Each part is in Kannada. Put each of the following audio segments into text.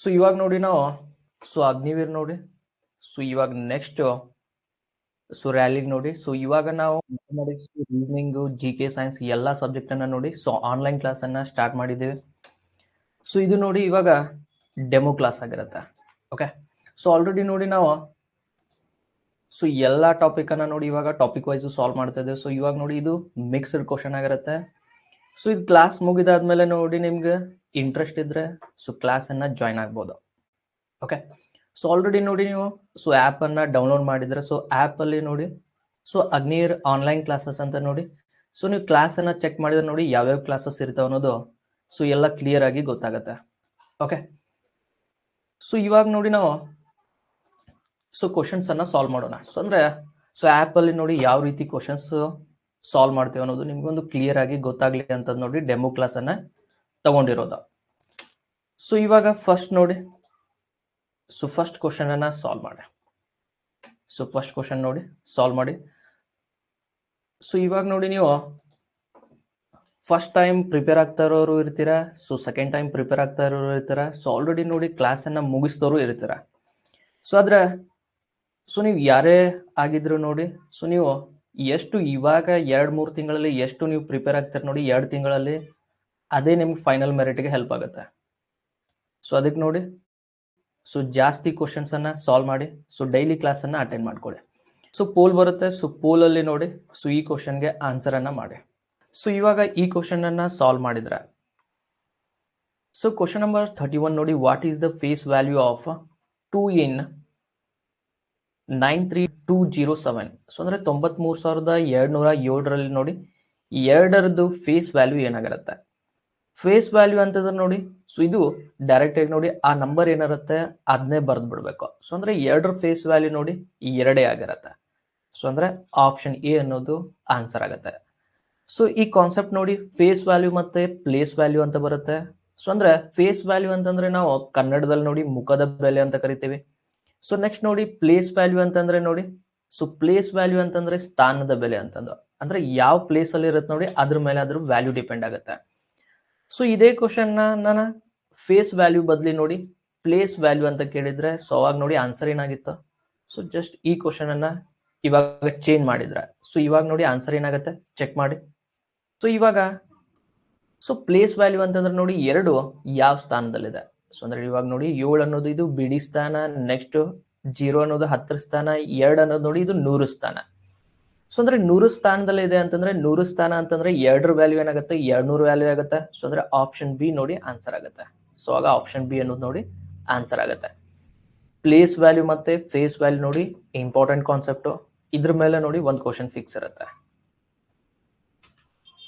ಸೊ ಇವಾಗ ನೋಡಿ ನಾವು. ಸೊ ಅಗ್ನಿವೀರ್ ನೋಡಿ. ಸೊ ಇವಾಗ ನೆಕ್ಸ್ಟ್ ಸೊ ರ್ಯಾಲಿ ನೋಡಿ. ಸೊ ಇವಾಗ ನಾವು mathematics reasoning G K science ಎಲ್ಲ ಸಬ್ಜೆಕ್ಟ್ ಅನ್ನ ನೋಡಿ. ಸೊ ಆನ್ಲೈನ್ ಕ್ಲಾಸ್ ಅನ್ನ ಸ್ಟಾರ್ಟ್ ಮಾಡಿದ್ದೇವೆ. ಸೊ ಇದು ನೋಡಿ ಇವಾಗ ಡೆಮೋ ಕ್ಲಾಸ್ ಆಗಿರುತ್ತೆ. ಓಕೆ ಸೊ ಆಲ್ರೆಡಿ ನೋಡಿ ನಾವು. ಸೊ ಎಲ್ಲ ಟಾಪಿಕ್ ಅನ್ನ ನೋಡಿ ಇವಾಗ ಟಾಪಿಕ್ ವೈಸ್ ಸಾಲ್ವ್ ಮಾಡ್ತಾ ಇದ್ದೇವೆ. ಸೊ ಇವಾಗ ನೋಡಿ ಇದು ಮಿಕ್ಸ್ಡ್ ಕ್ವಶನ್ ಆಗಿರುತ್ತೆ. ಸೊ ಇದು ಕ್ಲಾಸ್ ಮುಗಿದಾದ್ಮೇಲೆ ನೋಡಿ ನಿಮ್ಗೆ ಇಂಟ್ರೆಸ್ಟ್ ಇದ್ರೆ ಸೊ ಕ್ಲಾಸ್ ಅನ್ನ ಜಾಯ್ನ್ ಆಗ್ಬೋದು. ಓಕೆ ಸೊ ಆಲ್ರೆಡಿ ನೋಡಿ ನೀವು ಸೊ ಆ್ಯಪನ್ನು ಡೌನ್ಲೋಡ್ ಮಾಡಿದ್ರೆ ಸೊ ಆ್ಯಪಲ್ಲಿ ನೋಡಿ ಸೊ ಅಗ್ನಿರ್ ಆನ್ಲೈನ್ ಕ್ಲಾಸಸ್ ಅಂತ ನೋಡಿ ಸೊ ನೀವು ಕ್ಲಾಸ್ ಅನ್ನ ಚೆಕ್ ಮಾಡಿದ್ರೆ ನೋಡಿ ಯಾವ್ಯಾವ ಕ್ಲಾಸಸ್ ಇರ್ತಾವ ಅನ್ನೋದು ಸೊ ಎಲ್ಲ ಕ್ಲಿಯರ್ ಆಗಿ ಗೊತ್ತಾಗತ್ತೆ. ಓಕೆ ಸೊ ಇವಾಗ ನೋಡಿ ನಾವು ಸೊ ಕ್ವಶನ್ಸ್ ಅನ್ನ ಸಾಲ್ವ್ ಮಾಡೋಣ. ಸೊ ಅಂದ್ರೆ ಸೊ ಆ್ಯಪಲ್ಲಿ ನೋಡಿ ಯಾವ ರೀತಿ ಕ್ವಶನ್ಸ್ ಸಾಲ್ವ್ ಮಾಡ್ತೇವೆ ಅನ್ನೋದು ನಿಮ್ಗೊಂದು ಕ್ಲಿಯರ್ ಆಗಿ ಗೊತ್ತಾಗ್ಲಿ ಅಂತ ನೋಡಿ ಡೆಮೋ ಕ್ಲಾಸ್ ಅನ್ನ ತಗೊಂಡಿರೋದು. ಸೊ ಇವಾಗ ಫಸ್ಟ್ ನೋಡಿ. ಸೊ ಫಸ್ಟ್ ಕ್ವಶನ್ ಅನ್ನ ಸಾಲ್ವ್ ಮಾಡಿ. ಸೊ ಫಸ್ಟ್ ಕ್ವಶನ್ ನೋಡಿ ಸಾಲ್ವ್ ಮಾಡಿ. ಸೊ ಇವಾಗ ನೋಡಿ ನೀವು ಫಸ್ಟ್ ಟೈಮ್ ಪ್ರಿಪೇರ್ ಆಗ್ತಾ ಇರೋರು ಇರ್ತೀರಾ? ಸೊ ಸೆಕೆಂಡ್ ಟೈಮ್ ಪ್ರಿಪೇರ್ ಆಗ್ತಾ ಇರೋರು ಇರ್ತೀರಾ? ಸೊ ಆಲ್ರೆಡಿ ನೋಡಿ ಕ್ಲಾಸ್ ಅನ್ನ ಮುಗಿಸಿದವರು ಇರ್ತೀರಾ? ಸೊ ಆದರೆ ಸೊ ನೀವು ಯಾರೇ ಆಗಿದ್ರು ನೋಡಿ ಸೊ ನೀವು ಎಷ್ಟು ಇವಾಗ ಎರಡು ಮೂರು ತಿಂಗಳಲ್ಲಿ ಎಷ್ಟು ನೀವು ಪ್ರಿಪೇರ್ ಆಗ್ತೀರ ನೋಡಿ ಎರಡು ತಿಂಗಳಲ್ಲಿ? ಅದೇ ನಿಮ್ಗೆ ಫೈನಲ್ ಮೆರಿಟ್ಗೆ ಹೆಲ್ಪ್ ಆಗುತ್ತೆ. ಸೊ ಅದಕ್ಕೆ ನೋಡಿ. ಸೊ ಜಾಸ್ತಿ ಕ್ವಶನ್ಸ್ ಅನ್ನ ಸಾಲ್ವ್ ಮಾಡಿ. ಸೊ ಡೈಲಿ ಕ್ಲಾಸ್ ಅನ್ನ ಅಟೆಂಡ್ ಮಾಡ್ಕೊಳ್ಳಿ. ಸೊ ಪೋಲ್ ಬರುತ್ತೆ. ಸೊ ಪೋಲಲ್ಲಿ ನೋಡಿ. ಸೊ ಈ ಕ್ವಶನ್ಗೆ ಆನ್ಸರ್ ಅನ್ನ ಮಾಡಿ. ಸೊ ಇವಾಗ ಈ ಕ್ವಶನ್ ಅನ್ನ ಸಾಲ್ವ್ ಮಾಡಿದ್ರೆ. So question number thirty one ನೋಡಿ. What is the face value of two in nine three two zero seven so ಅಂದ್ರೆ ತೊಂಬತ್ಮೂರು ಸಾವಿರದ ಎರಡ್ನೂರ ಏಳರಲ್ಲಿ ನೋಡಿ. ಎರಡರದ್ದು ಫೇಸ್ ವ್ಯಾಲ್ಯೂ ಏನಾಗಿರುತ್ತೆ? ಫೇಸ್ ವ್ಯಾಲ್ಯೂ ಅಂತಂದ್ರೆ ನೋಡಿ. ಸೊ ಇದು ಡೈರೆಕ್ಟ್ ಆಗಿ ನೋಡಿ ಆ ನಂಬರ್ ಏನಿರುತ್ತೆ ಅದನ್ನೇ ಬರೆದು ಬಿಡ್ಬೇಕು ಸೊ ಅಂದ್ರೆ ಎರಡರ ಫೇಸ್ ವ್ಯಾಲ್ಯೂ ನೋಡಿ ಎರಡೇ ಆಗಿರತ್ತೆ. ಸೊ ಅಂದ್ರೆ ಆಪ್ಷನ್ ಎ ಅನ್ನೋದು ಆನ್ಸರ್ ಆಗುತ್ತೆ. ಸೊ ಈ ಕಾನ್ಸೆಪ್ಟ್ ನೋಡಿ ಫೇಸ್ ವ್ಯಾಲ್ಯೂ ಮತ್ತೆ ಪ್ಲೇಸ್ ವ್ಯಾಲ್ಯೂ ಅಂತ ಬರುತ್ತೆ. ಸೊ ಅಂದ್ರೆ ಫೇಸ್ ವ್ಯಾಲ್ಯೂ ಅಂತಂದ್ರೆ ನಾವು ಕನ್ನಡದಲ್ಲಿ ನೋಡಿ ಮುಖದ ಬೆಲೆ ಅಂತ ಕರಿತೀವಿ. ಸೊ ನೆಕ್ಸ್ಟ್ ನೋಡಿ ಪ್ಲೇಸ್ ವ್ಯಾಲ್ಯೂ ಅಂತಂದ್ರೆ ನೋಡಿ. ಸೊ ಪ್ಲೇಸ್ ವ್ಯಾಲ್ಯೂ ಅಂತಂದ್ರೆ ಸ್ಥಾನದ ಬೆಲೆ ಅಂತಂದು. ಅಂದ್ರೆ ಯಾವ ಪ್ಲೇಸ್ ಅಲ್ಲಿ ಇರುತ್ತೆ ನೋಡಿ, ಅದ್ರ ಮೇಲೆ ಅದ್ರ ವ್ಯಾಲ್ಯೂ ಡಿಪೆಂಡ್ ಆಗುತ್ತೆ. ಸೊ ಇದೇ ಕ್ವಶನ್ ನಾನು ಫೇಸ್ ವ್ಯಾಲ್ಯೂ ಬದಲಿ ನೋಡಿ ಪ್ಲೇಸ್ ವ್ಯಾಲ್ಯೂ ಅಂತ ಕೇಳಿದ್ರೆ ಸೊ ಅವಾಗ ನೋಡಿ ಆನ್ಸರ್ ಏನಾಗಿತ್ತು? ಸೊ ಜಸ್ಟ್ ಈ ಕ್ವಶನ್ ಅನ್ನ ಇವಾಗ ಚೇಂಜ್ ಮಾಡಿದ್ರೆ. ಸೊ ಇವಾಗ ನೋಡಿ ಆನ್ಸರ್ ಏನಾಗುತ್ತೆ? ಚೆಕ್ ಮಾಡಿ. ಸೊ ಇವಾಗ ಸೊ ಪ್ಲೇಸ್ ವ್ಯಾಲ್ಯೂ ಅಂತಂದ್ರೆ ನೋಡಿ ಎರಡು ಯಾವ ಸ್ಥಾನದಲ್ಲಿದೆ. ಸೊ ಅಂದ್ರೆ ಇವಾಗ ನೋಡಿ ಏಳು ಅನ್ನೋದು ಇದು ಬಿಡಿ ಸ್ಥಾನ ನೆಕ್ಸ್ಟ್ ಜೀರೋ ಅನ್ನೋದು ಹತ್ತರ ಸ್ಥಾನ, ಎರಡು ಅನ್ನೋದು ನೋಡಿ ಇದು ನೂರು ಸ್ಥಾನ. ಸೊ ಅಂದ್ರೆ ನೂರು ಸ್ಥಾನದಲ್ಲಿ ಇದೆ ಅಂತಂದ್ರೆ ನೂರು ಸ್ಥಾನ ಅಂತಂದ್ರೆ ಎರಡರ ವ್ಯಾಲ್ಯೂ ಏನಾಗುತ್ತೆ? ಎರಡ್ನೂರು ವ್ಯಾಲ್ಯೂ ಆಗುತ್ತೆ. ಸೊ ಅಂದ್ರೆ ಆಪ್ಷನ್ ಬಿ ನೋಡಿ ಆನ್ಸರ್ ಆಗುತ್ತೆ. ಸೊ ಆಗ ಆಪ್ಷನ್ ಬಿ ಅನ್ನೋದು ನೋಡಿ ಆನ್ಸರ್ ಆಗುತ್ತೆ. ಪ್ಲೇಸ್ ವ್ಯಾಲ್ಯೂ ಮತ್ತೆ ಫೇಸ್ ವ್ಯಾಲ್ಯೂ ನೋಡಿ ಇಂಪಾರ್ಟೆಂಟ್ ಕಾನ್ಸೆಪ್ಟ್ ಇದ್ರ ಮೇಲೆ ನೋಡಿ ಒಂದು ಕ್ವಶನ್ ಫಿಕ್ಸ್ ಇರುತ್ತೆ.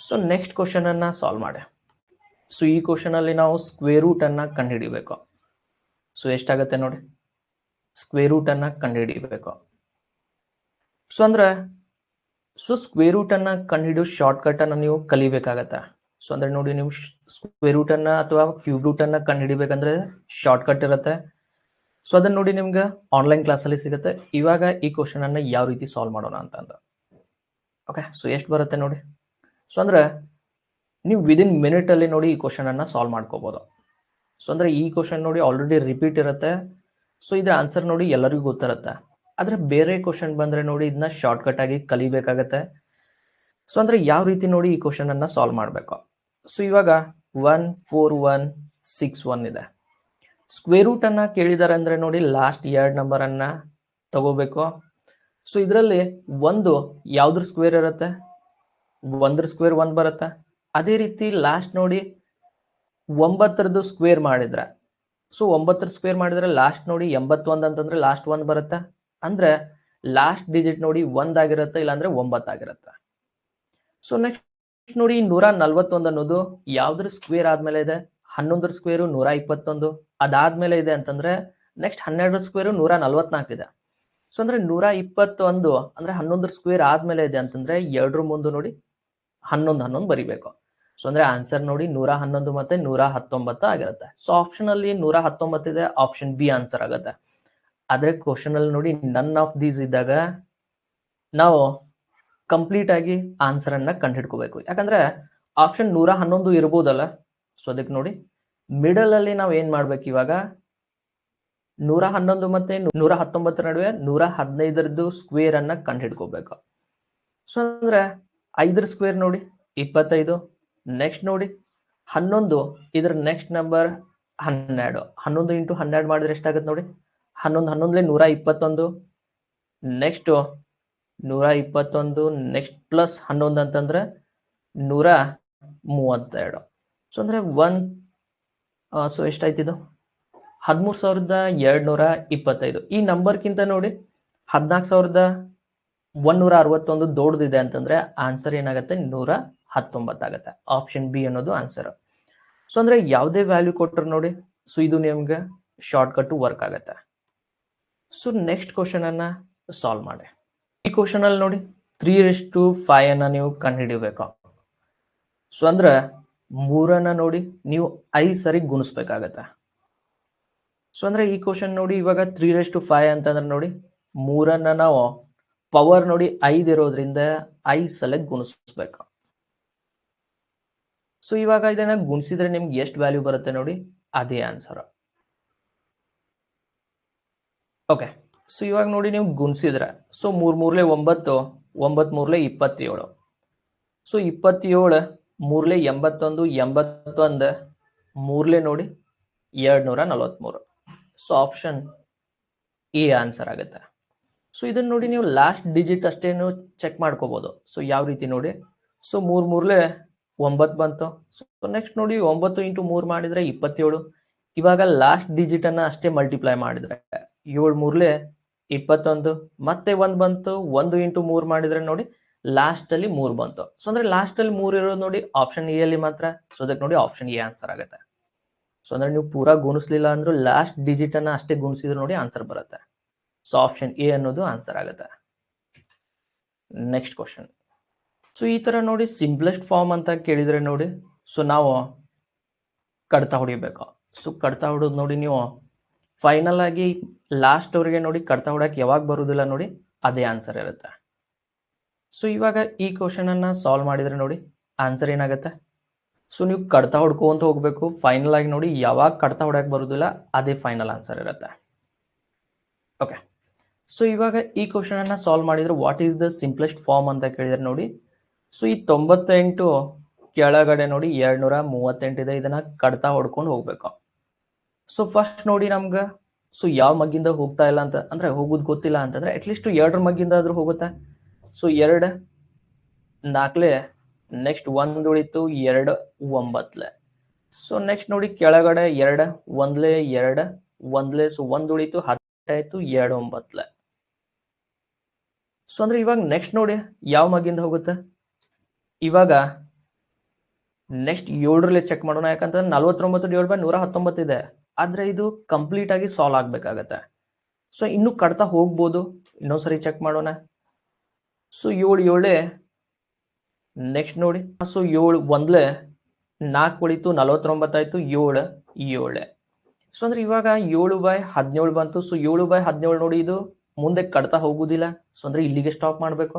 ಸೊ ನೆಕ್ಸ್ಟ್ ಕ್ವಶನ್ ಅನ್ನ ಸಾಲ್ವ್ ಮಾಡಿ. ಸೊ ಈ ಕ್ವಶನ್ ಅಲ್ಲಿ ನಾವು ಸ್ಕ್ವೇರ್ ರೂಟ್ ಅನ್ನ ಕಂಡುಹಿಡಿಬೇಕು. ಸೊ ಎಷ್ಟಾಗತ್ತೆ ನೋಡಿ? ಸ್ಕ್ವೇರ್ ರೂಟ್ ಅನ್ನ ಕಂಡುಹಿಡಿಬೇಕು. ಸೊ ಅಂದ್ರೆ ಸೊ ಸ್ಕ್ವೇರ್ ರೂಟ್ ಅನ್ನ ಕಂಡುಹಿಡಿಯೋ ಶಾರ್ಟ್ ಕಟ್ ಅನ್ನ ನೀವು ಕಲಿಬೇಕಾಗತ್ತೆ? ಸೊ ಅಂದ್ರೆ ನೋಡಿ, ನೀವು ಸ್ಕ್ವೇರ್ ರೂಟ್ ಅನ್ನ ಅಥವಾ ಕ್ಯೂಬ್ ರೂಟ್ ಅನ್ನ ಕಂಡುಹಿಡಿಬೇಕಂದ್ರೆ ಶಾರ್ಟ್ ಕಟ್ ಇರುತ್ತೆ. ಸೊ ಅದನ್ನ ನೋಡಿ ನಿಮ್ಗೆ ಆನ್ಲೈನ್ ಕ್ಲಾಸಲ್ಲಿ ಸಿಗುತ್ತೆ. ಇವಾಗ ಈ ಕ್ವಶನ್ ಅನ್ನ ಯಾವ ರೀತಿ ಸಾಲ್ವ್ ಮಾಡೋಣ ಅಂತಂದು. ಓಕೆ ಸೊ ಎಷ್ಟು ಬರುತ್ತೆ ನೋಡಿ? ಸೊ ಅಂದ್ರೆ ನೀವು ವಿದಿನ್ ಮಿನಿಟ್ ಅಲ್ಲಿ ನೋಡಿ ಈ ಕ್ವಶನ್ ಅನ್ನ ಸಾಲ್ವ್ ಮಾಡ್ಕೋಬಹುದು ಸೊ ಅಂದ್ರೆ ಈ ಕ್ವಶನ್ ನೋಡಿ ಆಲ್ರೆಡಿ ರಿಪೀಟ್ ಇರುತ್ತೆ. ಸೊ ಇದ್ರ ಆನ್ಸರ್ ನೋಡಿ ಎಲ್ಲರಿಗೂ ಗೊತ್ತಿರುತ್ತೆ. ಆದ್ರೆ ಬೇರೆ ಕ್ವಶನ್ ಬಂದ್ರೆ ನೋಡಿ ಇದನ್ನ ಶಾರ್ಟ್ಕಟ್ ಆಗಿ ಕಲಿಬೇಕಾಗತ್ತೆ. ಸೊ ಅಂದ್ರೆ ಯಾವ ರೀತಿ ನೋಡಿ ಈ ಕ್ವಶನ್ ಅನ್ನ ಸಾಲ್ವ್ ಮಾಡಬೇಕು? ಸೊ ಇವಾಗ one four one six one ಇದೆ. ಸ್ಕ್ವೇರ್ ರೂಟ್ ಅನ್ನ ಕೇಳಿದಾರೆ ಅಂದ್ರೆ ನೋಡಿ ಲಾಸ್ಟ್ ಎರಡು ನಂಬರ್ ಅನ್ನ ತಗೋಬೇಕು. ಸೊ ಇದರಲ್ಲಿ ಒಂದು ಯಾವ್ದ್ರ ಸ್ಕ್ವೇರ್ ಇರುತ್ತೆ? ಒಂದ್ರ ಸ್ಕ್ವೇರ್ ಒಂದು ಬರುತ್ತೆ. ಅದೇ ರೀತಿ ಲಾಸ್ಟ್ ನೋಡಿ ಒಂಬತ್ತರದ್ದು ಸ್ಕ್ವೇರ್ ಮಾಡಿದ್ರೆ. ಸೊ ಒಂಬತ್ತರ ಸ್ಕ್ವೇರ್ ಮಾಡಿದ್ರೆ ಲಾಸ್ಟ್ ನೋಡಿ ಎಂಬತ್ತೊಂದು ಅಂತಂದ್ರೆ ಲಾಸ್ಟ್ ಒಂದು ಬರುತ್ತೆ. ಅಂದ್ರೆ ಲಾಸ್ಟ್ ಡಿಜಿಟ್ ನೋಡಿ ಒಂದಾಗಿರುತ್ತೆ ಇಲ್ಲಾಂದ್ರೆ ಒಂಬತ್ತಾಗಿರುತ್ತೆ ಸೊ ನೆಕ್ಸ್ಟ್ ನೋಡಿ ನೂರ ನಲ್ವತ್ತೊಂದು ಅನ್ನೋದು ಯಾವ್ದ್ರ ಸ್ಕ್ವೇರ್ ಆದ್ಮೇಲೆ ಇದೆ? ಹನ್ನೊಂದರ ಸ್ಕ್ವೇರು ನೂರ ಇಪ್ಪತ್ತೊಂದು. ಅದಾದ್ಮೇಲೆ ಇದೆ ಅಂತಂದ್ರೆ ನೆಕ್ಸ್ಟ್ ಹನ್ನೆರಡರ ಸ್ಕ್ವೇರು ನೂರ ನಲ್ವತ್ನಾಲ್ಕು ಇದೆ. ಸೊ ಅಂದ್ರೆ ನೂರ ಇಪ್ಪತ್ತೊಂದು, ಅಂದ್ರೆ ಹನ್ನೊಂದರ ಸ್ಕ್ವೇರ್ ಆದ್ಮೇಲೆ ಇದೆ ಅಂತಂದ್ರೆ ಎರಡರ ಮುಂದೆ ನೋಡಿ ಹನ್ನೊಂದು ಹನ್ನೊಂದು ಬರಿಬೇಕು. ಸೊ ಅಂದ್ರೆ ಆನ್ಸರ್ ನೋಡಿ ನೂರ ಹನ್ನೊಂದು ಮತ್ತೆ ನೂರ ಹತ್ತೊಂಬತ್ತು ಆಗಿರುತ್ತೆ. ಸೊ ಆಪ್ಷನ್ ಅಲ್ಲಿ ನೂರ ಹತ್ತೊಂಬತ್ತು ಇದೆ ಆಪ್ಷನ್ ಬಿ ಆನ್ಸರ್ ಆಗುತ್ತೆ. ಆದ್ರೆ ಕ್ವಶನ್ ಅಲ್ಲಿ ನೋಡಿ ನನ್ ಆಫ್ ದೀಸ್ ಇದ್ದಾಗ ನಾವು ಕಂಪ್ಲೀಟ್ ಆಗಿ ಆನ್ಸರ್ ಅನ್ನ ಕಂಡುಹಿಡ್ಕೋಬೇಕು. ಯಾಕಂದ್ರೆ ಆಪ್ಷನ್ ನೂರ ಹನ್ನೊಂದು ಇರ್ಬೋದಲ್ಲ? ಸೊ ಅದಕ್ಕೆ ನೋಡಿ ಮಿಡಲ್ ಅಲ್ಲಿ ನಾವು ಏನ್ ಮಾಡ್ಬೇಕು ಇವಾಗ? ನೂರ ಹನ್ನೊಂದು ಮತ್ತೆ ನೂರ ಹತ್ತೊಂಬತ್ತರ ನಡುವೆ ನೂರ ಹದಿನೈದರದ್ದು ಸ್ಕ್ವೇರ್ ಅನ್ನ ಕಂಡುಹಿಡ್ಕೋಬೇಕು. ಸೊ ಅಂದ್ರೆ ಐದರ ಸ್ಕ್ವೇರ್ ನೋಡಿ, ಇಪ್ಪತ್ತೈದು. ನೆಕ್ಸ್ಟ್ ನೋಡಿ, ಹನ್ನೊಂದು. ಇದ್ರ ನೆಕ್ಸ್ಟ್ ನಂಬರ್ ಹನ್ನೆರಡು. ಹನ್ನೊಂದು ಇಂಟು ಹನ್ನೆರಡು ಮಾಡಿದ್ರೆ ಎಷ್ಟಾಗತ್ತೆ ನೋಡಿ? ಹನ್ನೊಂದು, ಹನ್ನೊಂದ್ಲೆ ನೂರ ಇಪ್ಪತ್ತೊಂದು. ನೆಕ್ಸ್ಟು ನೂರ ಇಪ್ಪತ್ತೊಂದು ನೆಕ್ಸ್ಟ್ ಪ್ಲಸ್ ಹನ್ನೊಂದು ಅಂತಂದ್ರೆ ನೂರ ಮೂವತ್ತೆರಡು. ಸೊ ಅಂದರೆ ಒನ್ ಸೊ ಎಷ್ಟಾಯ್ತಿದು ಹದಿಮೂರು ಸಾವಿರದ ಎರಡು ನೂರ ಇಪ್ಪತ್ತೈದು. ಈ ನಂಬರ್ಗಿಂತ ನೋಡಿ, ಹದಿನಾಲ್ಕು ಸಾವಿರದ ಒನ್ನೂರ ಅರವತ್ತೊಂದು ದೊಡ್ಡದಿದೆ ಅಂತಂದ್ರೆ ಆನ್ಸರ್ ಏನಾಗುತ್ತೆ? ನೂರ ಹತ್ತೊಂಬತ್ತಾಗತ್ತೆ. ಆಪ್ಷನ್ ಬಿ ಅನ್ನೋದು ಆನ್ಸರ್ ಸೊ ಅಂದ್ರೆ ಯಾವುದೇ ವ್ಯಾಲ್ಯೂ ಕೊಟ್ಟರು ನೋಡಿ ಸೊ ಇದು ನಿಮ್ಗೆ ಶಾರ್ಟ್ಕಟ್ಟು ಕಟ್ ವರ್ಕ್ ಆಗತ್ತೆ. ಸೊ ನೆಕ್ಸ್ಟ್ ಕ್ವಶನ್ ಅನ್ನ ಸಾಲ್ವ್ ಮಾಡಿ. ಈ ಕ್ವಶನ್ ಅಲ್ಲಿ ನೋಡಿ ತ್ರೀ ರೆಸ್ ಟು ಫೈವ್ ಅನ್ನ ನೀವು ಕಂಡುಹಿಡಿಬೇಕು ಸೊ ಅಂದ್ರೆ ಮೂರನ್ನ ನೋಡಿ ನೀವು ಐದು ಸರಿ ಗುಣಿಸ್ಬೇಕಾಗತ್ತೆ. ಸೊ ಅಂದ್ರೆ ಈ ಕ್ವಶನ್ ನೋಡಿ ಇವಾಗ ತ್ರೀ ರೆಸ್ ಟು ಫೈವ್ ಅಂತಂದ್ರೆ ನೋಡಿ, ಮೂರನ್ನ ನಾವು ಪವರ್ ನೋಡಿ ಐದು ಇರೋದ್ರಿಂದ ಐದು ಸಲ ಗುಣಿಸ್ಬೇಕು. ಸೊ ಇವಾಗ ಇದನ್ನ ಗುಣಿಸಿದ್ರೆ ನಿಮ್ಗೆ ಎಷ್ಟು ವ್ಯಾಲ್ಯೂ ಬರುತ್ತೆ ನೋಡಿ, ಅದೇ ಆನ್ಸರ್ ಓಕೆ ಸೊ ಇವಾಗ ನೋಡಿ ನೀವು ಗುಣಿಸಿದ್ರೆ. ಸೊ ಮೂರು ಮೂರ್ಲೆ ಒಂಬತ್ತು ಒಂಬತ್ತು ಮೂರ್ಲೆ ಇಪ್ಪತ್ತೇಳು. ಸೊ ಇಪ್ಪತ್ತೇಳು, ಮೂರ್ಲೆ ಎಂಬತ್ತೊಂದು ಎಂಬತ್ತೊಂದು, ಮೂರ್ಲೆ ನೋಡಿ ಎರಡ್ ನೂರ ನಲವತ್ತ್ಮೂರು. ಸೊ ಆಪ್ಷನ್ ಎ ಆನ್ಸರ್ ಆಗುತ್ತೆ. ಸೊ ಇದನ್ನ ನೋಡಿ ನೀವು ಲಾಸ್ಟ್ ಡಿಜಿಟ್ ಅಷ್ಟೇನು ಚೆಕ್ ಮಾಡ್ಕೋಬೋದು. ಸೊ ಯಾವ ರೀತಿ ನೋಡಿ? ಸೊ ಮೂರು ಮೂರ್ಲೆ ಒಂಬತ್ತು ಬಂತು. ಸೊ ನೆಕ್ಸ್ಟ್ ನೋಡಿ ಒಂಬತ್ತು ಇಂಟು ಮೂರ್ ಮಾಡಿದ್ರೆ ಇಪ್ಪತ್ತೇಳು. ಇವಾಗ ಲಾಸ್ಟ್ ಡಿಜಿಟ್ ಅನ್ನ ಅಷ್ಟೇ ಮಲ್ಟಿಪ್ಲೈ ಮಾಡಿದ್ರೆ. ಏಳು ಮೂರ್ಲೆ ಇಪ್ಪತ್ತೊಂದು, ಮತ್ತೆ ಒಂದು ಬಂತು, ಒಂದು ಇಂಟು ಮೂರು ಮಾಡಿದ್ರೆ ನೋಡಿ, ಲಾಸ್ಟಲ್ಲಿ ಮೂರ್ ಬಂತು. ಸೊ ಅಂದ್ರೆ ಲಾಸ್ಟಲ್ಲಿ ಮೂರ್ ಇರೋದು ನೋಡಿ ಆಪ್ಷನ್ ಎ ಅಲ್ಲಿ ಮಾತ್ರ. ಸೊ ಅದಕ್ಕೆ ನೋಡಿ ಆಪ್ಷನ್ ಎ ಆನ್ಸರ್ ಆಗುತ್ತೆ. ಸೊ ಅಂದ್ರೆ ನೀವು ಪೂರಾ ಗುಣಿಸ್ಲಿಲ್ಲ ಅಂದ್ರೂ ಲಾಸ್ಟ್ ಡಿಜಿಟ್ ಅನ್ನ ಅಷ್ಟೇ ಗುಣಿಸಿದ್ರೆ ನೋಡಿ ಆನ್ಸರ್ ಬರುತ್ತೆ. ಸೊ ಆಪ್ಷನ್ ಎ ಅನ್ನೋದು ಆನ್ಸರ್ ಆಗುತ್ತೆ. ನೆಕ್ಸ್ಟ್ ಕ್ವಶನ್ ಸೊ ಈ ತರ ನೋಡಿ ಸಿಂಪ್ಲೆಸ್ಟ್ ಫಾರ್ಮ್ ಅಂತ ಕೇಳಿದ್ರೆ ನೋಡಿ ಸೊ ನಾವು ಕಡ್ತಾ ಹೊಡಿಬೇಕು. ಸೊ ಕಡ್ತಾ ಹೊಡೋದು ನೋಡಿ ನೀವು ಫೈನಲ್ ಆಗಿ ಲಾಸ್ಟ್ ಅವ್ರಿಗೆ ನೋಡಿ ಕಡತ ಹೊಡಕ್ ಯಾವಾಗ ಬರುವುದಿಲ್ಲ ನೋಡಿ ಅದೇ ಆನ್ಸರ್ ಇರುತ್ತೆ. ಸೊ ಇವಾಗ ಈ ಕ್ವಶನ್ ಅನ್ನ ಸಾಲ್ವ್ ಮಾಡಿದ್ರೆ ನೋಡಿ ಆನ್ಸರ್ ಏನಾಗುತ್ತೆ? ಸೊ ನೀವು ಕಡತ ಹೊಡ್ಕೊಂತ ಹೋಗ್ಬೇಕು. ಫೈನಲ್ ಆಗಿ ನೋಡಿ ಯಾವಾಗ ಕಡತ ಹೊಡಕ್ ಬರುದಿಲ್ಲ ಅದೇ ಫೈನಲ್ ಆನ್ಸರ್ ಇರುತ್ತೆ. ಓಕೆ ಸೊ ಇವಾಗ ಈ ಕ್ವಶನ್ ಅನ್ನ ಸಾಲ್ವ್ ಮಾಡಿದ್ರೆ what is the simplest form ಅಂತ ಕೇಳಿದ್ರೆ ನೋಡಿ ಸೊ ಈ ತೊಂಬತ್ತೆಂಟು ಕೆಳಗಡೆ ನೋಡಿ ಎರಡ್ ನೂರ ಮೂವತ್ತೆಂಟಿದೆ, ಇದನ್ನ ಕಡ್ತಾ ಹೊಡ್ಕೊಂಡು ಹೋಗ್ಬೇಕು. ಸೊ ಫಸ್ಟ್ ನೋಡಿ ನಮ್ಗೆ. ಸೊ ಯಾವ ಮಗ್ಗಿಂದ ಹೋಗ್ತಾ ಇಲ್ಲ ಅಂತ, ಅಂದ್ರೆ ಹೋಗುದು ಗೊತ್ತಿಲ್ಲ ಅಂತಂದ್ರೆ ಅಟ್ಲೀಸ್ಟ್ ಎರಡರ ಮಗ್ಗಿಂದ ಆದ್ರೂ ಹೋಗುತ್ತೆ? ಸೊ ಎರಡು ನಾಲ್ಕಲೆ ನೆಕ್ಸ್ಟ್ ಒಂದ್ ಉಳಿತು, ಎರಡು ಒಂಬತ್ಲೆ. ಸೊ ನೆಕ್ಸ್ಟ್ ನೋಡಿ ಕೆಳಗಡೆ ಎರಡು, ಒಂದ್ಲೆ ಎರಡು, ಒಂದ್ಲೆ ಸೊ ಒಂದ್ ಉಳಿತು ಹತ್ತಾಯ್ತು ಎರಡು ಒಂಬತ್ಲೆ. ಸೊ ಅಂದ್ರೆ ಇವಾಗ ನೆಕ್ಸ್ಟ್ ನೋಡಿ ಯಾವ ಮಗ್ಗಿಂದ ಹೋಗುತ್ತೆ? ಇವಾಗ ನೆಕ್ಸ್ಟ್ ಏಳರಲ್ಲಿ ಚೆಕ್ ಮಾಡೋಣ, ಯಾಕಂತಂದ್ರೆ ನಲ್ವತ್ತೊಂಬತ್ತು ಡಿವೈಡ್ ಬೈ ನೂರ ಹತ್ತೊಂಬತ್ತು ಇದೆ. ಆದ್ರೆ ಇದು ಕಂಪ್ಲೀಟ್ ಆಗಿ ಸಾಲ್ವ್ ಆಗ್ಬೇಕಾಗತ್ತೆ. ಸೊ ಇನ್ನು ಕಡ್ತಾ ಹೋಗ್ಬೋದು. ಇನ್ನೊಂದ್ಸರಿ ಚೆಕ್ ಮಾಡೋಣ. ಸೊ ಏಳು ಏಳೆ. ನೆಕ್ಸ್ಟ್ ನೋಡಿ. ಸೊ ಏಳು ಒಂದ್ಲೆ. ನಾಲ್ಕು ಉಳಿತು ನಲವತ್ತೊಂಬತ್ತಾಯ್ತು ಏಳು ಏಳೆ. ಸೊ ಅಂದ್ರೆ ಇವಾಗ ಏಳು ಬೈ ಹದಿನೇಳು ಬಂತು. ಸೊ ಏಳು ಬಾಯ್ ಹದಿನೇಳು ನೋಡಿ ಇದು ಮುಂದೆ ಕಡ್ತಾ ಹೋಗುದಿಲ್ಲ. ಸೊ ಅಂದ್ರೆ ಇಲ್ಲಿಗೆ ಸ್ಟಾಪ್ ಮಾಡಬೇಕು.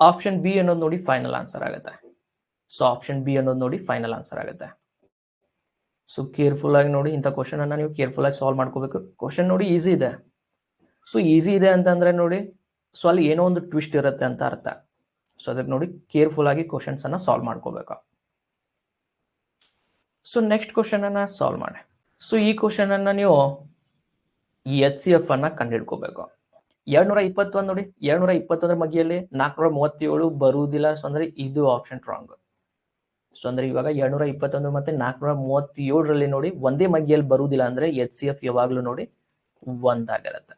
ಆಪ್ಷನ್ ಬಿ ಅನ್ನೋದು ನೋಡಿ ಫೈನಲ್ ಆನ್ಸರ್ ಆಗುತ್ತೆ. ಸೊ ಆಪ್ಷನ್ ಬಿ ಅನ್ನೋದು ನೋಡಿ ಫೈನಲ್ ಆನ್ಸರ್ ಆಗುತ್ತೆ. ಸೊ ಕೇರ್ಫುಲ್ ಆಗಿ ನೋಡಿ ಇಂಥ ಕ್ವಶನ್ ಅನ್ನ ನೀವು ಕೇರ್ಫುಲ್ ಆಗಿ ಸಾಲ್ವ್ ಮಾಡ್ಕೋಬೇಕು. ಕ್ವಶನ್ ನೋಡಿ ಈಸಿ ಇದೆ. ಸೊ ಈಸಿ ಇದೆ ಅಂತಂದ್ರೆ ನೋಡಿ ಸೊ ಅಲ್ಲಿ ಏನೋ ಒಂದು ಟ್ವಿಸ್ಟ್ ಇರುತ್ತೆ ಅಂತ ಅರ್ಥ. ಸೊ ಅದಕ್ಕೆ ನೋಡಿ ಕೇರ್ಫುಲ್ ಆಗಿ ಕ್ವಶನ್ಸ್ ಅನ್ನ ಸಾಲ್ವ್ ಮಾಡ್ಕೋಬೇಕು. ಸೊ ನೆಕ್ಸ್ಟ್ ಕ್ವಶನ್ ಅನ್ನ ಸಾಲ್ವ್ ಮಾಡಿ. ಸೊ ಈ ಕ್ವಶನ್ ಅನ್ನ ನೀವು ಎಚ್ ಸಿ ಎಫ್ ಅನ್ನ ಕಂಡುಹಿಡ್ಕೋಬೇಕು. ಎರಡ್ನೂರ ಇಪ್ಪತ್ತೊಂದು ನೋಡಿ ಎರಡ್ನೂರ ಇಪ್ಪತ್ತೊಂದರ ಮಗಿಯಲ್ಲಿ ನಾಲ್ಕುನೂರ ಮೂವತ್ತೇಳು ಬರುವುದಿಲ್ಲ. ಸೊ ಅಂದ್ರೆ ಇದು ಆಪ್ಷನ್ ರಾಂಗ್ ಸೊ ಅಂದ್ರೆ ಇವಾಗ ಎರಡ್ನೂರ ಇಪ್ಪತ್ತೊಂದು ಮತ್ತೆ ನಾಲ್ಕುನೂರ ಮೂವತ್ತೇಳರಲ್ಲಿ ನೋಡಿ ಒಂದೇ ಮಗ್ಗಿಯಲ್ಲಿ ಬರುವುದಿಲ್ಲ ಅಂದ್ರೆ ಎಚ್ ಸಿ ಎಫ್ ಯಾವಾಗ್ಲೂ ನೋಡಿ ಒಂದಾಗಿರುತ್ತೆ.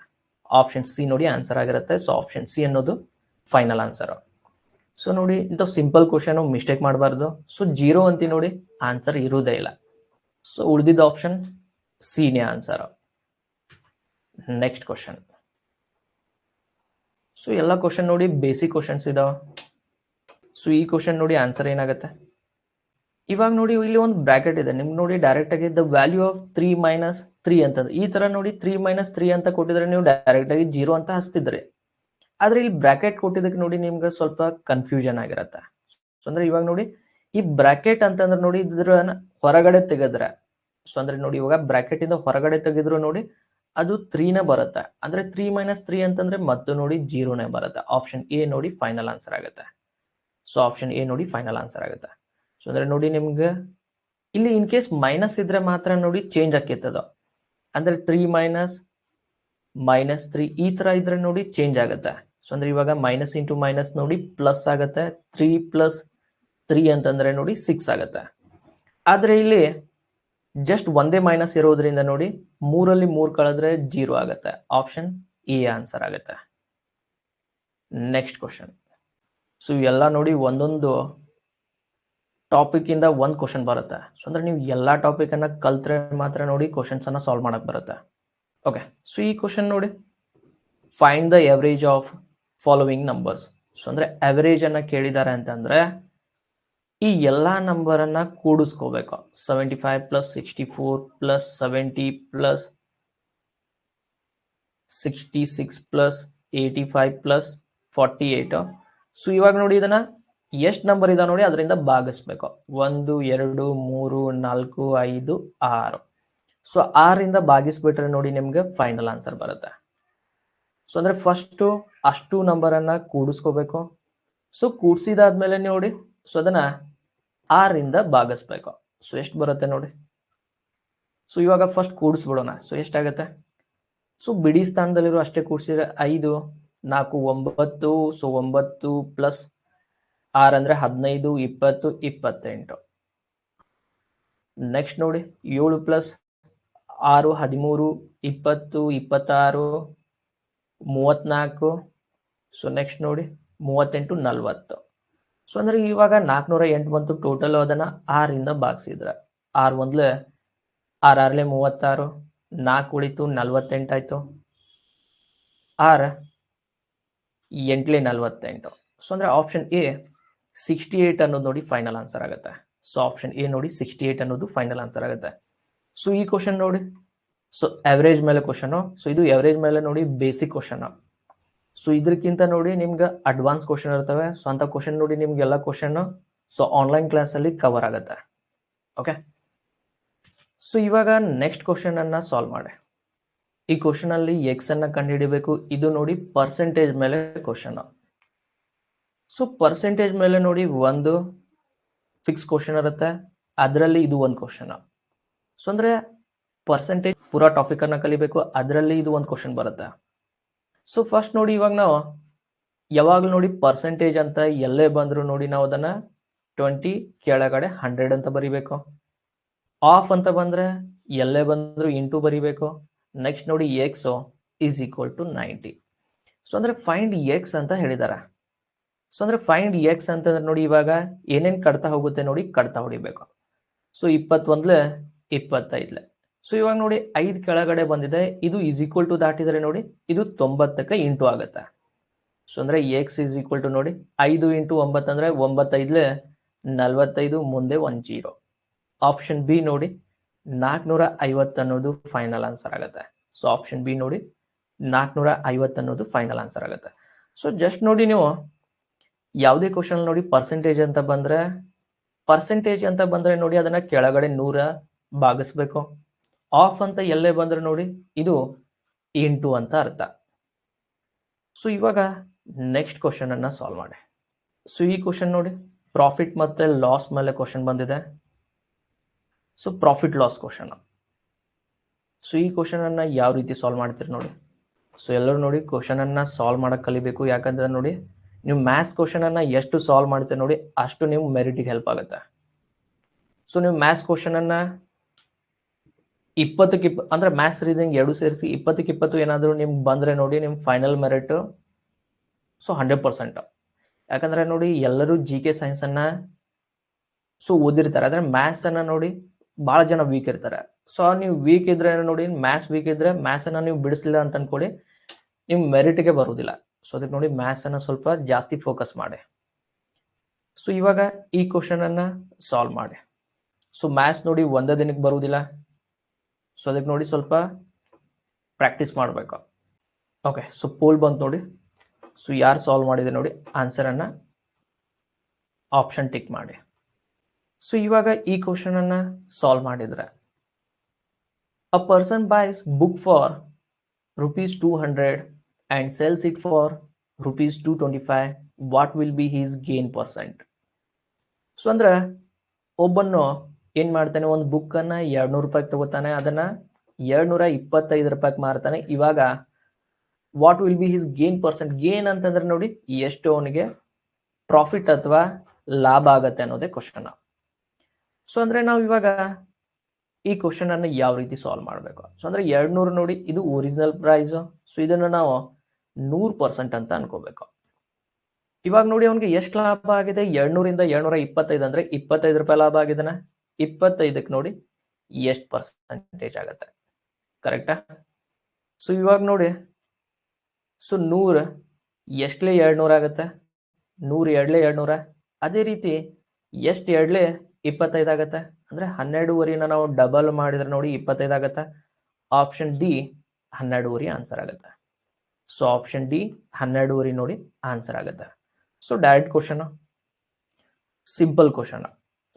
ಆಪ್ಷನ್ ಸಿ ನೋಡಿ ಆನ್ಸರ್ ಆಗಿರುತ್ತೆ. ಸೊ ಆಪ್ಷನ್ ಸಿ ಅನ್ನೋದು ಫೈನಲ್ ಆನ್ಸರ್ ಸೊ ನೋಡಿ ಇಂಥ ಸಿಂಪಲ್ ಕ್ವಶನ್ ಮಿಸ್ಟೇಕ್ ಮಾಡಬಾರ್ದು. ಸೊ ಜೀರೋ ಅಂತ ನೋಡಿ ಆನ್ಸರ್ ಇರುವುದೇ ಇಲ್ಲ. ಸೊ ಉಳಿದಿದ್ದ ಆಪ್ಷನ್ ಸಿನೇ ಆನ್ಸರ್ ನೆಕ್ಸ್ಟ್ ಕ್ವಶನ್ ಸೊ ಎಲ್ಲ ಕ್ವಶನ್ ನೋಡಿ ಬೇಸಿಕ್ ಕ್ವಶನ್ಸ್ ಇದಾವ. ಸೊ ಈ ಕ್ವಶನ್ ನೋಡಿ ಆನ್ಸರ್ ಏನಾಗುತ್ತೆ? ಇವಾಗ ನೋಡಿ ಇಲ್ಲಿ ಒಂದು ಬ್ರಾಕೆಟ್ ಇದೆ. ನಿಮ್ಗೆ ನೋಡಿ ಡೈರೆಕ್ಟ್ ಆಗಿ the value of three minus three ಅಂತಂದ್ರೆ ಈ ತರ ನೋಡಿ ತ್ರೀ ಮೈನಸ್ ತ್ರೀ ಅಂತ ಕೊಟ್ಟಿದ್ರೆ ನೀವು ಡೈರೆಕ್ಟ್ ಆಗಿ ಜೀರೋ ಅಂತ ಹಚ್ತಿದ್ರಿ. ಆದ್ರೆ ಇಲ್ಲಿ ಬ್ರಾಕೆಟ್ ಕೊಟ್ಟಿದ್ದಕ್ಕೆ ನೋಡಿ ನಿಮ್ಗೆ ಸ್ವಲ್ಪ ಕನ್ಫ್ಯೂಷನ್ ಆಗಿರತ್ತೆ. ಸೊ ಅಂದ್ರೆ ಇವಾಗ ನೋಡಿ ಈ ಬ್ರಾಕೆಟ್ ಅಂತಂದ್ರೆ ನೋಡಿ ಇದ್ರ ಹೊರಗಡೆ ತೆಗೆದ್ರೆ. ಸೊ ಅಂದ್ರೆ ನೋಡಿ ಇವಾಗ ಬ್ರಾಕೆಟ್ ಇಂದ ಹೊರಗಡೆ ತೆಗೆದ್ರು ನೋಡಿ ಅದು ತ್ರೀನ ಬರುತ್ತೆ. ಅಂದ್ರೆ ತ್ರೀ ಮೈನಸ್ ತ್ರೀ ಅಂತಂದ್ರೆ ಮತ್ತೆ ನೋಡಿ ಜೀರೋನೇ ಬರುತ್ತೆ. ಆಪ್ಷನ್ ಎ ನೋಡಿ ಫೈನಲ್ ಆನ್ಸರ್ ಆಗುತ್ತೆ. ಸೊ ಆಪ್ಷನ್ ಎ ನೋಡಿ ಫೈನಲ್ ಆನ್ಸರ್ ಆಗುತ್ತೆ. ಸೊ ಅಂದ್ರೆ ನೋಡಿ ನಿಮ್ಗೆ, ಇಲ್ಲಿ ಇನ್ ಕೇಸ್ ಮೈನಸ್ ಇದ್ರೆ ಮಾತ್ರ ನೋಡಿ ಚೇಂಜ್ ಆಕೈತದ. ಅಂದ್ರೆ ತ್ರೀ ಮೈನಸ್ ಮೈನಸ್ ತ್ರೀ ಈ ತರ ಇದ್ರೆ ನೋಡಿ ಚೇಂಜ್ ಆಗುತ್ತೆ. ಸೊ ಅಂದ್ರೆ ಇವಾಗ ಮೈನಸ್ ಇಂಟು ಮೈನಸ್ ನೋಡಿ ಪ್ಲಸ್ ಆಗುತ್ತೆ. ತ್ರೀ ಪ್ಲಸ್ ತ್ರೀ ಅಂತಂದ್ರೆ ನೋಡಿ ಸಿಕ್ಸ್ ಆಗುತ್ತೆ. ಆದ್ರೆ ಇಲ್ಲಿ ಜಸ್ಟ್ ಒಂದೇ ಮೈನಸ್ ಇರೋದ್ರಿಂದ ನೋಡಿ ಮೂರಲ್ಲಿ ಮೂರ್ ಕಳೆದ್ರೆ ಜೀರೋ ಆಗುತ್ತೆ. ಆಪ್ಷನ್ ಎ ಆನ್ಸರ್ ಆಗುತ್ತೆ. ನೆಕ್ಸ್ಟ್ ಕ್ವಶನ್ ಸೊ ಎಲ್ಲ ನೋಡಿ ಒಂದೊಂದು ಟಾಪಿಕ್ ಇಂದ ಒಂದ್ ಕ್ವಶನ್ ಬರುತ್ತೆ. ಸೊ ಅಂದ್ರೆ ನೀವು ಎಲ್ಲಾ ಟಾಪಿಕ್ ಅನ್ನ ಕಲ್ತ್ರೆ ಮಾತ್ರ ನೋಡಿ ಕ್ವಶನ್ಸ್ ಅನ್ನ ಸಾಲ್ವ್ ಮಾಡಕ್ ಬರುತ್ತೆ. ಓಕೆ ಸೊ ಈ ಕ್ವಶನ್ ನೋಡಿ. Find the average of following numbers so ಅಂದ್ರೆ ಅನ್ನ ಕೇಳಿದ್ದಾರೆ ಅಂತಂದ್ರೆ, ಈ ಎಲ್ಲಾ ನಂಬರ್ ಅನ್ನ ಕೂಡಿಸ್ಕೋಬೇಕು. Seventy five plus sixty four plus seventy plus sixty six plus eighty five plus forty eight so ಇವಾಗ ನೋಡಿ ಇದನ್ನ. ಎಷ್ಟು ನಂಬರ್ ಇದೆ ನೋಡಿ ಅದರಿಂದ ಭಾಗಿಸ್ಬೇಕು. ಒಂದು, ಎರಡು, ಮೂರು, ನಾಲ್ಕು, ಐದು, ಆರು. ಸೊ ಆರಿಂದ ಭಾಗಿಸ್ಬಿಟ್ರೆ ನೋಡಿ ನಿಮ್ಗೆ ಫೈನಲ್ ಆನ್ಸರ್ ಬರುತ್ತೆ. ಸೊ ಅಂದ್ರೆ ಫಸ್ಟ್ ಅಷ್ಟು ನಂಬರ್ ಅನ್ನ ಕೂಡಿಸ್ಕೋಬೇಕು. ಸೊ ಕೂಡ್ಸಿದಾದ್ಮೇಲೆ ನೋಡಿ ಸೊ ಅದನ್ನ ಆರಿಂದ ಭಾಗಿಸ್ಬೇಕು. ಸೊ ಎಷ್ಟು ಬರುತ್ತೆ ನೋಡಿ? ಸೊ ಇವಾಗ ಫಸ್ಟ್ ಕೂಡಿಸ್ಬಿಡೋಣ. ಸೊ ಎಷ್ಟಾಗತ್ತೆ? ಸೊ ಬಿಡಿ ಸ್ಥಾನದಲ್ಲಿರೋ ಅಷ್ಟೇ ಕೂಡಿಸಿದ್ರೆ ಐದು, ನಾಲ್ಕು, ಒಂಬತ್ತು ಸೊ ಒಂಬತ್ತು ಪ್ಲಸ್ ಆರ್ ಅಂದ್ರೆ ಹದಿನೈದು, ಇಪ್ಪತ್ತು, ಇಪ್ಪತ್ತೆಂಟು. ನೆಕ್ಸ್ಟ್ ನೋಡಿ, ಏಳು ಪ್ಲಸ್ ಆರು, ಹದಿಮೂರು, ಇಪ್ಪತ್ತು, ಇಪ್ಪತ್ತಾರು ಮೂವತ್ನಾಲ್ಕು ಸೊ ನೆಕ್ಸ್ಟ್ ನೋಡಿ, ಮೂವತ್ತೆಂಟು, ನಲ್ವತ್ತು. ಸೊ ಅಂದ್ರೆ ಇವಾಗ ನಾಲ್ಕುನೂರ ಎಂಟು ಬಂತು ಟೋಟಲ್ ಅದನ್ನ ಆರಿಂದ ಬಾಗಿಸಿದ್ರ ಆರು ಒಂದ್ಲೆ ಆರ್ ಆರ್ಲೆ ಮೂವತ್ತಾರು, ನಾಲ್ಕು ಉಳಿತು ನಲವತ್ತೆಂಟಾಯ್ತು ಆರ್ ಎಂಟ್ಲೆ ನಲ್ವತ್ತೆಂಟು. ಸೊ ಅಂದ್ರೆ ಆಪ್ಷನ್ ಎ ಸಿಕ್ಸ್ಟಿ ಏಟ್ ಅನ್ನೋದು ನೋಡಿ ಫೈನಲ್ ಆನ್ಸರ್ ಆಗುತ್ತೆ. ಸೊ ಆಪ್ಷನ್ ಎ ನೋಡಿ ಸಿಕ್ಸ್ಟಿ ಏಟ್ ಅನ್ನೋದು ಫೈನಲ್ ಆನ್ಸರ್ ಆಗುತ್ತೆ. ಸೊ ಈ ಕ್ವಶನ್ ನೋಡಿ. ಸೊ ಅವರೇಜ್ ಮೇಲೆ ಕ್ವಶನ್ ಸೊ ಇದು ಎವರೇಜ್ ಮೇಲೆ ನೋಡಿ ಬೇಸಿಕ್ ಕ್ವಶನ್ ಸೊ ಇದಕ್ಕಿಂತ ನೋಡಿ ನಿಮ್ಗೆ ಅಡ್ವಾನ್ಸ್ ಕ್ವಶನ್ ಇರ್ತವೆ. ಸೊ ಅಂತ ಕ್ವಶನ್ ನೋಡಿ ನಿಮ್ಗೆ ಎಲ್ಲ ಕ್ವಶನ್ ಸೊ ಆನ್ಲೈನ್ ಕ್ಲಾಸ್ ಅಲ್ಲಿ ಕವರ್ ಆಗುತ್ತೆ. ಓಕೆ ಸೊ ಇವಾಗ ನೆಕ್ಸ್ಟ್ ಕ್ವಶನ್ ಅನ್ನ ಸಾಲ್ವ್ ಮಾಡಿ. ಈ ಕ್ವಶನ್ ಅಲ್ಲಿ ಎಕ್ಸ್ ಅನ್ನ ಕಂಡುಹಿಡಿಬೇಕು. ಇದು ನೋಡಿ ಪರ್ಸೆಂಟೇಜ್ ಮೇಲೆ ಕ್ವಶನ್ ಸೊ ಪರ್ಸೆಂಟೇಜ್ ಮೇಲೆ ನೋಡಿ ಒಂದು ಫಿಕ್ಸ್ ಕ್ವಶನ್ ಇರುತ್ತೆ. ಅದರಲ್ಲಿ ಇದು ಒಂದು ಕ್ವಶನ್ ಸೊ ಅಂದ್ರೆ ಪರ್ಸೆಂಟೇಜ್ ಪೂರಾ ಟಾಪಿಕನ್ನು ಕಲಿಬೇಕು. ಅದರಲ್ಲಿ ಇದು ಒಂದು ಕ್ವಶನ್ ಬರುತ್ತೆ. ಸೊ ಫಸ್ಟ್ ನೋಡಿ ಇವಾಗ ನಾವು ಯಾವಾಗಲೂ ನೋಡಿ ಪರ್ಸೆಂಟೇಜ್ ಅಂತ ಎಲ್ಲೇ ಬಂದರೂ ನೋಡಿ ನಾವು ಅದನ್ನ ಟ್ವೆಂಟಿ ಕೆಳಗಡೆ ಹಂಡ್ರೆಡ್ ಅಂತ ಬರಿಬೇಕು. ಆಫ್ ಅಂತ ಬಂದ್ರೆ ಎಲ್ಲೇ ಬಂದರೂ ಇಂಟು ಬರಿಬೇಕು. ನೆಕ್ಸ್ಟ್ ನೋಡಿ x is equal to ninety so ಅಂದ್ರೆ ಫೈಂಡ್ ಎಕ್ಸ್ ಅಂತ ಹೇಳಿದಾರೆ. ಸೊ ಅಂದ್ರೆ ಫೈಂಡ್ ಎಕ್ಸ್ ಅಂತಂದ್ರೆ ನೋಡಿ ಇವಾಗ ಏನೇನು ಕಡ್ತಾ ಹೋಗುತ್ತೆ ನೋಡಿ ಕಡ್ತಾ ಹೊಡಿಬೇಕು. ಸೊ ಇಪ್ಪತ್ತೊಂದ್ಲೆ ಇಪ್ಪತ್ತೈದ್ಲೆ. ಸೊ ಇವಾಗ ನೋಡಿ ಐದು ಕೆಳಗಡೆ ಬಂದಿದೆ. ಇದು ಈಸ್ ಈಕ್ವಲ್ ಟು ದಾಟಿದರೆ ನೋಡಿ ಇದು ತೊಂಬತ್ತಕ್ಕೆ ಇಂಟು ಆಗುತ್ತೆ. ಸೊ ಅಂದ್ರೆ ಎಕ್ಸ್ ಈಸ್ ಈಕ್ವಲ್ ಟು ನೋಡಿ ಐದು ಇಂಟು ಒಂಬತ್ತು ಅಂದ್ರೆ ಒಂಬತ್ತೈದ್ಲೆ ನಲ್ವತ್ತೈದು ಮುಂದೆ ಒಂದು ಜೀರೋ. ಆಪ್ಷನ್ ಬಿ ನೋಡಿ ನಾಲ್ಕುನೂರ ಐವತ್ತು ಅನ್ನೋದು ಫೈನಲ್ ಆನ್ಸರ್ ಆಗುತ್ತೆ. ಸೊ ಆಪ್ಷನ್ ಬಿ ನೋಡಿ ನಾಲ್ಕುನೂರ ಐವತ್ತು ಅನ್ನೋದು ಫೈನಲ್ ಆನ್ಸರ್ ಆಗುತ್ತೆ. ಸೊ ಜಸ್ಟ್ ನೋಡಿ ನೀವು ಯಾವುದೇ ಕ್ವಶನ್ ನೋಡಿ ಪರ್ಸೆಂಟೇಜ್ ಅಂತ ಬಂದ್ರೆ ಪರ್ಸೆಂಟೇಜ್ ಅಂತ ಬಂದ್ರೆ ನೋಡಿ ಅದನ್ನ ಕೆಳಗಡೆ ನೂರ ಭಾಗಿಸ್ಬೇಕು. ಆಫ್ ಅಂತ ಎಲ್ಲೇ ಬಂದ್ರೆ ನೋಡಿ ಇದು ಇಂಟು ಅಂತ ಅರ್ಥ. ಸೊ ಇವಾಗ ನೆಕ್ಸ್ಟ್ ಕ್ವಶನ್ ಅನ್ನ ಸಾಲ್ವ್ ಮಾಡಿ ಸೊ ಈ ಕ್ವಶನ್ ನೋಡಿ ಪ್ರಾಫಿಟ್ ಮತ್ತೆ ಲಾಸ್ ಮೇಲೆ ಕ್ವಶನ್ ಬಂದಿದೆ. So profit loss question so ಈ ಕ್ವಶನ್ ಅನ್ನ ಯಾವ ರೀತಿ ಸಾಲ್ವ್ ಮಾಡ್ತೀರಿ ನೋಡಿ. ಸೊ ಎಲ್ಲರೂ ನೋಡಿ ಕ್ವಶನ್ ಅನ್ನ ಸಾಲ್ವ್ ಮಾಡಕ್ ಕಲಿಬೇಕು. ಯಾಕಂದ್ರೆ ನೋಡಿ ನೀವು ಮ್ಯಾಥ್ಸ್ ಕ್ವಶನ್ ಅನ್ನ ಎಷ್ಟು ಸಾಲ್ವ್ ಮಾಡುತ್ತೆ ನೋಡಿ, ಅಷ್ಟು ನೀವು ಮೆರಿಟಿಗೆ ಹೆಲ್ಪ್ ಆಗುತ್ತೆ. ಸೊ ನೀವು ಮ್ಯಾಥ್ಸ್ ಕ್ವಶನ್ ಅನ್ನ ಇಪ್ಪತ್ತಕ್ಕೆ ಇಪ್ಪ, ಅಂದ್ರೆ ಮ್ಯಾಥ್ಸ್ ರೀಸನಿಂಗ್ ಎರಡು ಸೇರಿಸಿ ಇಪ್ಪತ್ತಕ್ಕೆ ಇಪ್ಪತ್ತು ಏನಾದರೂ ನಿಮ್ಗೆ ಬಂದ್ರೆ ನೋಡಿ ನಿಮ್ಮ final merit so hundred percent ಯಾಕಂದ್ರೆ ನೋಡಿ, ಎಲ್ಲರೂ ಜಿ ಕೆ ಸೈನ್ಸ್ ಅನ್ನ ಸೊ ಓದಿರ್ತಾರೆ. ಅಂದ್ರೆ ಮ್ಯಾಥ್ಸ್ ಅನ್ನ ನೋಡಿ ಬಹಳ ಜನ ವೀಕ್ ಇರ್ತಾರೆ. ಸೊ ನೀವು ವೀಕ್ ಇದ್ರೆ ನೋಡಿ ಮ್ಯಾಥ್ಸ್ ವೀಕ್ ಇದ್ರೆ ಮ್ಯಾಥ್ಸ್ ಅನ್ನ ನೀವು ಬಿಡಿಸಲಿಲ್ಲ ಅಂತ ಅನ್ಕೊಳ್ಳಿ, ನಿಮ್ ಮೆರಿಟ್ಗೆ ಬರುವುದಿಲ್ಲ ಸೊ ಅದಕ್ಕೆ ನೋಡಿ ಮ್ಯಾಥ್ಸ್ ಅನ್ನ ಸ್ವಲ್ಪ ಜಾಸ್ತಿ ಫೋಕಸ್ ಮಾಡಿ. ಸೊ ಇವಾಗ ಈ ಕ್ವಶನ್ ಅನ್ನ ಸಾಲ್ವ್ ಮಾಡಿ. ಸೊ ಮ್ಯಾಥ್ಸ್ ನೋಡಿ ಒಂದೇ ದಿನಕ್ಕೆ ಬರುವುದಿಲ್ಲ ಸೊ ಅದಕ್ಕೆ ನೋಡಿ ಸ್ವಲ್ಪ ಪ್ರಾಕ್ಟೀಸ್ ಮಾಡಬೇಕು. ಓಕೆ ಸೊ ಪೋಲ್ ಬಂತು ನೋಡಿ. ಸೊ ಯಾರು ಸಾಲ್ವ್ ಮಾಡಿದೆ ನೋಡಿ ಆನ್ಸರ್ ಅನ್ನ ಆಪ್ಷನ್ ಟಿಕ್ ಮಾಡಿ. ಸೊ ಇವಾಗ ಈ ಅನ್ನ ಸಾಲ್ವ್ ಮಾಡಿದ್ರೆ a person buys book for rupees two 200 and sells it for rupees 225 what will be his gain percent so ಅಂದ್ರೆ ಒಬ್ಬನು ಏನ್ ಮಾಡ್ತಾನೆ, ಒಂದು ಬುಕ್ ಅನ್ನ ಎರಡ್ ನೂರು ರೂಪಾಯಿ ತಗೋತಾನೆ, ಅದನ್ನ ಎರಡ್ ನೂರ ಇಪ್ಪತ್ತೈದು ರೂಪಾಯಿ ಮಾರ್ತಾನೆ. ಇವಾಗ what will be his gain percent gain ಅಂತಂದ್ರೆ ನೋಡಿ, ಎಷ್ಟು ಅವನಿಗೆ ಪ್ರಾಫಿಟ್ ಅಥವಾ ಲಾಭ ಆಗತ್ತೆ ಅನ್ನೋದೇ ಕ್ವಶನ್ ಸೊ ಅಂದ್ರೆ ನಾವು ಇವಾಗ ಈ ಕ್ವಶನ್ ಅನ್ನು ಯಾವ ರೀತಿ ಸಾಲ್ವ್ ಮಾಡಬೇಕು? ಸೊ ಅಂದ್ರೆ ಎರಡ್ ನೂರು ನೋಡಿ, ಇದು ಒರಿಜಿನಲ್ ಪ್ರೈಸ್ ಸೊ ಇದನ್ನ ನಾವು ನೂರು ಪರ್ಸೆಂಟ್ ಅಂತ ಅನ್ಕೋಬೇಕು. ಇವಾಗ ನೋಡಿ ಅವನಿಗೆ ಎಷ್ಟು ಲಾಭ ಆಗಿದೆ? ಎರಡ್ನೂರಿಂದ ಎರಡ್ನೂರ ಇಪ್ಪತ್ತೈದು ಅಂದ್ರೆ ಇಪ್ಪತ್ತೈದು ರೂಪಾಯಿ ಲಾಭ ಆಗಿದಾನೆ ಇಪ್ಪತ್ತೈದಕ್ಕೆ ನೋಡಿ ಎಷ್ಟು ಪರ್ಸೆಂಟೇಜ್ ಆಗತ್ತೆ. ಕರೆಕ್ಟಾ ಸೊ ಇವಾಗ ನೋಡಿ. ಸೊ ನೂರ ಎಷ್ಟಲೇ ಎರಡ್ನೂರ ಆಗತ್ತೆ? ನೂರ ಎರಡ್ಲೇ ಎರಡ್ನೂರ. ಅದೇ ರೀತಿ ಎಷ್ಟು ಎರಡ್ಲೇ ಇಪ್ಪತ್ತೈದು ಆಗತ್ತೆ? ಅಂದ್ರೆ ಹನ್ನೆರಡೂವರಿನ ನಾವು ಡಬಲ್ ಮಾಡಿದ್ರೆ ನೋಡಿ ಇಪ್ಪತ್ತೈದು ಆಗತ್ತೆ. ಆಪ್ಷನ್ ಡಿ ಹನ್ನೆರಡೂವರೆ ಆನ್ಸರ್ ಆಗತ್ತೆ. ಸೊ ಆಪ್ಷನ್ ಡಿ ಹನ್ನೆರಡೂವರೆ ನೋಡಿ ಆನ್ಸರ್ ಆಗುತ್ತೆ. So direct question simple question